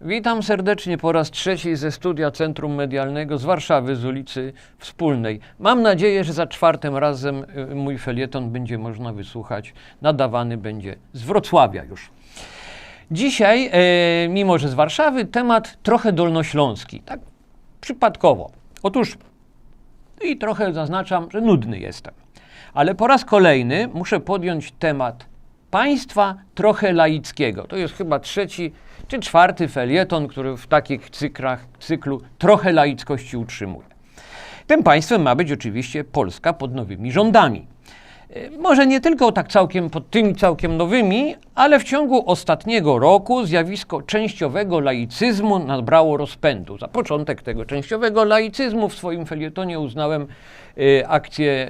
Witam serdecznie po raz trzeci ze studia Centrum Medialnego z Warszawy, z ulicy Wspólnej. Mam nadzieję, że za czwartym razem y, mój felieton będzie można wysłuchać. Nadawany będzie z Wrocławia już. Dzisiaj, e, mimo że z Warszawy, temat trochę dolnośląski. Tak przypadkowo. Otóż i trochę zaznaczam, że nudny jestem. Ale po raz kolejny muszę podjąć temat państwa trochę laickiego. To jest chyba trzeci czy czwarty felieton, który w takich cyklach, cyklu trochę laickości utrzymuje. Tym państwem ma być oczywiście Polska pod nowymi rządami. E, Może nie tylko tak całkiem pod tymi całkiem nowymi, ale w ciągu ostatniego roku zjawisko częściowego laicyzmu nabrało rozpędu. Za początek tego częściowego laicyzmu w swoim felietonie uznałem e, akcję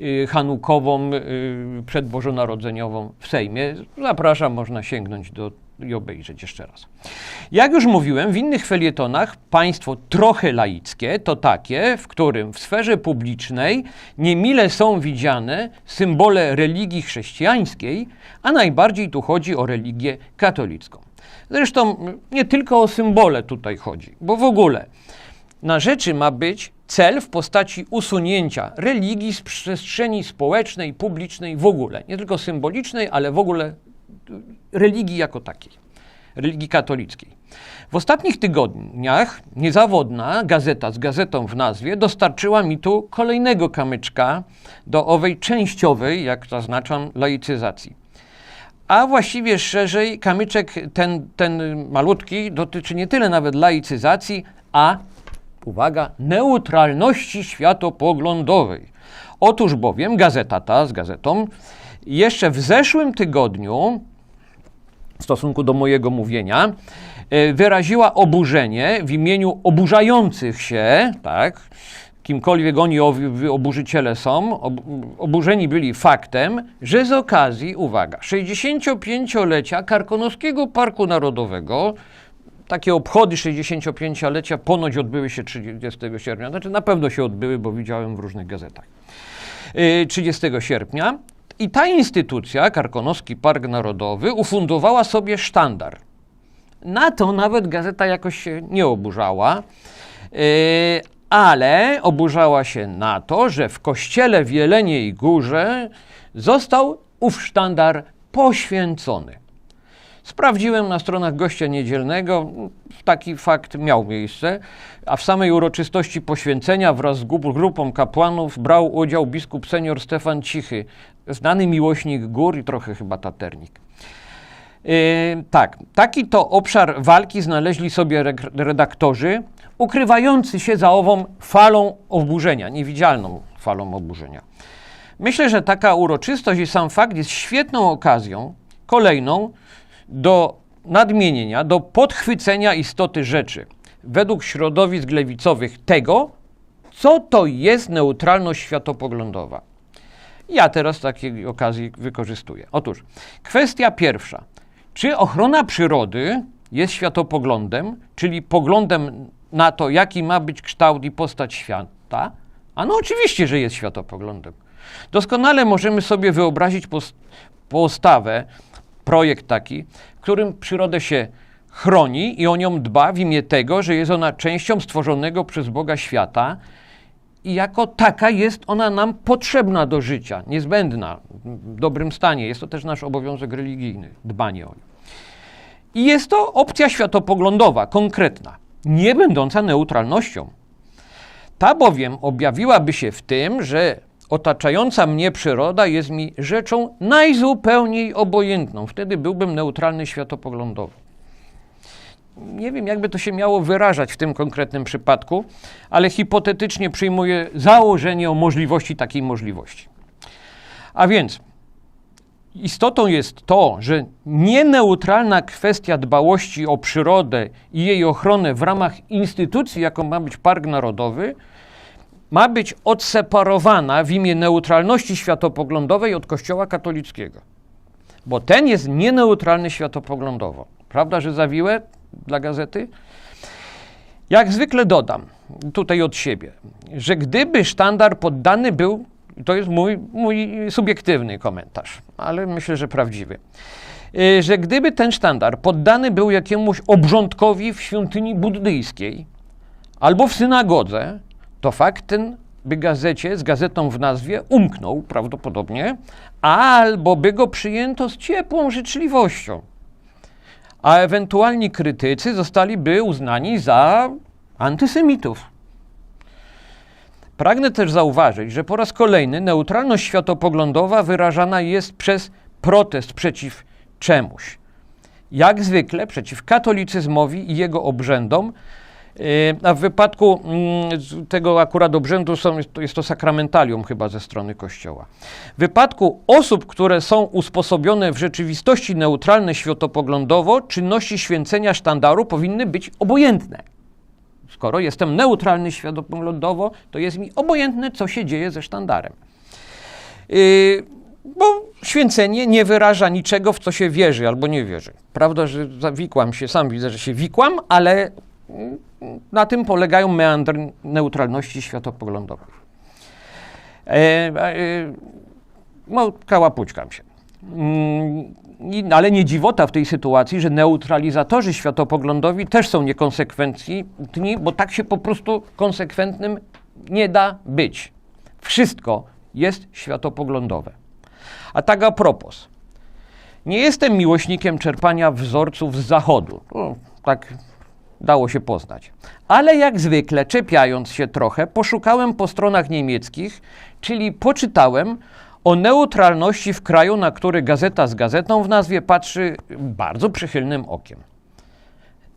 e, hanukową, przedbożonarodzeniową w Sejmie. Zapraszam, można sięgnąć do i obejrzeć jeszcze raz. Jak już mówiłem, w innych felietonach państwo trochę laickie to takie, w którym w sferze publicznej niemile są widziane symbole religii chrześcijańskiej, a najbardziej tu chodzi o religię katolicką. Zresztą nie tylko o symbole tutaj chodzi, bo w ogóle na rzeczy ma być cel w postaci usunięcia religii z przestrzeni społecznej, publicznej w ogóle. Nie tylko symbolicznej, ale w ogóle religii jako takiej, religii katolickiej. W ostatnich tygodniach niezawodna gazeta z gazetą w nazwie dostarczyła mi tu kolejnego kamyczka do owej częściowej, jak zaznaczam, laicyzacji. A właściwie szerzej, kamyczek ten, ten malutki dotyczy nie tyle nawet laicyzacji, a uwaga, neutralności światopoglądowej. Otóż bowiem gazeta ta z gazetą jeszcze w zeszłym tygodniu, w stosunku do mojego mówienia, e, wyraziła oburzenie w imieniu oburzających się, tak, kimkolwiek oni oburzyciele są, ob, oburzeni byli faktem, że z okazji, uwaga, 65-lecia Karkonoskiego Parku Narodowego, takie obchody 65-lecia ponoć odbyły się 30 sierpnia, znaczy na pewno się odbyły, bo widziałem w różnych gazetach. Y, 30 sierpnia i ta instytucja, Karkonoski Park Narodowy, ufundowała sobie sztandar. Na to nawet gazeta jakoś się nie oburzała, yy, ale oburzała się na to, że w kościele w Jeleniej Górze został ów sztandar poświęcony. Sprawdziłem na stronach gościa niedzielnego, taki fakt miał miejsce, a w samej uroczystości poświęcenia wraz z gru- grupą kapłanów brał udział biskup senior Stefan Cichy, znany miłośnik gór i trochę chyba taternik. Yy, tak, taki to obszar walki znaleźli sobie redaktorzy, ukrywający się za ową falą oburzenia, niewidzialną falą oburzenia. Myślę, że taka uroczystość i sam fakt jest świetną okazją, kolejną, do nadmienienia, do podchwycenia istoty rzeczy według środowisk lewicowych tego, co to jest neutralność światopoglądowa. Ja teraz takiej okazji wykorzystuję. Otóż kwestia pierwsza. Czy ochrona przyrody jest światopoglądem, czyli poglądem na to, jaki ma być kształt i postać świata? A no oczywiście, że jest światopoglądem. Doskonale możemy sobie wyobrazić pos- postawę, projekt taki, w którym przyrodę się chroni i o nią dba w imię tego, że jest ona częścią stworzonego przez Boga świata i jako taka jest ona nam potrzebna do życia, niezbędna, w dobrym stanie. Jest to też nasz obowiązek religijny, dbanie o nią. I jest to opcja światopoglądowa, konkretna, nie będąca neutralnością. Ta bowiem objawiłaby się w tym, że otaczająca mnie przyroda jest mi rzeczą najzupełniej obojętną. Wtedy byłbym neutralny światopoglądowo. Nie wiem, jakby to się miało wyrażać w tym konkretnym przypadku, ale hipotetycznie przyjmuję założenie o możliwości takiej możliwości. A więc istotą jest to, że nieneutralna kwestia dbałości o przyrodę i jej ochronę w ramach instytucji, jaką ma być Park Narodowy, ma być odseparowana w imię neutralności światopoglądowej od Kościoła katolickiego. Bo ten jest nieneutralny światopoglądowo. Prawda, że zawiłe dla gazety? Jak zwykle dodam, tutaj od siebie, że gdyby sztandar poddany był, to jest mój, mój subiektywny komentarz, ale myślę, że prawdziwy. y, że gdyby ten sztandar poddany był jakiemuś obrządkowi w świątyni buddyjskiej albo w synagodze, to fakt ten by gazecie z gazetą w nazwie umknął prawdopodobnie, albo by go przyjęto z ciepłą życzliwością, a ewentualni krytycy zostaliby uznani za antysemitów. Pragnę też zauważyć, że po raz kolejny neutralność światopoglądowa wyrażana jest przez protest przeciw czemuś. Jak zwykle przeciw katolicyzmowi i jego obrzędom, a w wypadku mm, tego akurat obrzędu są, jest, to, sakramentalium chyba ze strony Kościoła. W wypadku osób, które są usposobione w rzeczywistości neutralne światopoglądowo, czynności święcenia sztandaru powinny być obojętne. Skoro jestem neutralny światopoglądowo, to jest mi obojętne, co się dzieje ze sztandarem. Yy, bo święcenie nie wyraża niczego, w co się wierzy albo nie wierzy. Prawda, że zawikłam się, sam widzę, że się wikłam, ale na tym polegają meandry neutralności światopoglądowej. E, e, no, kałapućkam się. Mm, i- ale nie dziwota w tej sytuacji, że neutralizatorzy światopoglądowi też są niekonsekwentni, bo tak się po prostu konsekwentnym nie da być. Wszystko jest światopoglądowe. A tak a propos. Nie jestem miłośnikiem czerpania wzorców z zachodu. O, tak dało się poznać. Ale jak zwykle, czepiając się trochę, poszukałem po stronach niemieckich, czyli poczytałem o neutralności w kraju, na który gazeta z gazetą w nazwie patrzy bardzo przychylnym okiem.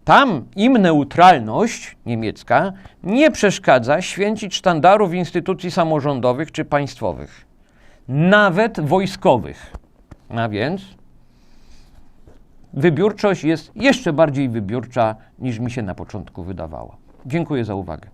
Tam im neutralność niemiecka nie przeszkadza święcić sztandarów instytucji samorządowych czy państwowych, nawet wojskowych. A więc wybiórczość jest jeszcze bardziej wybiórcza niż mi się na początku wydawało. Dziękuję za uwagę.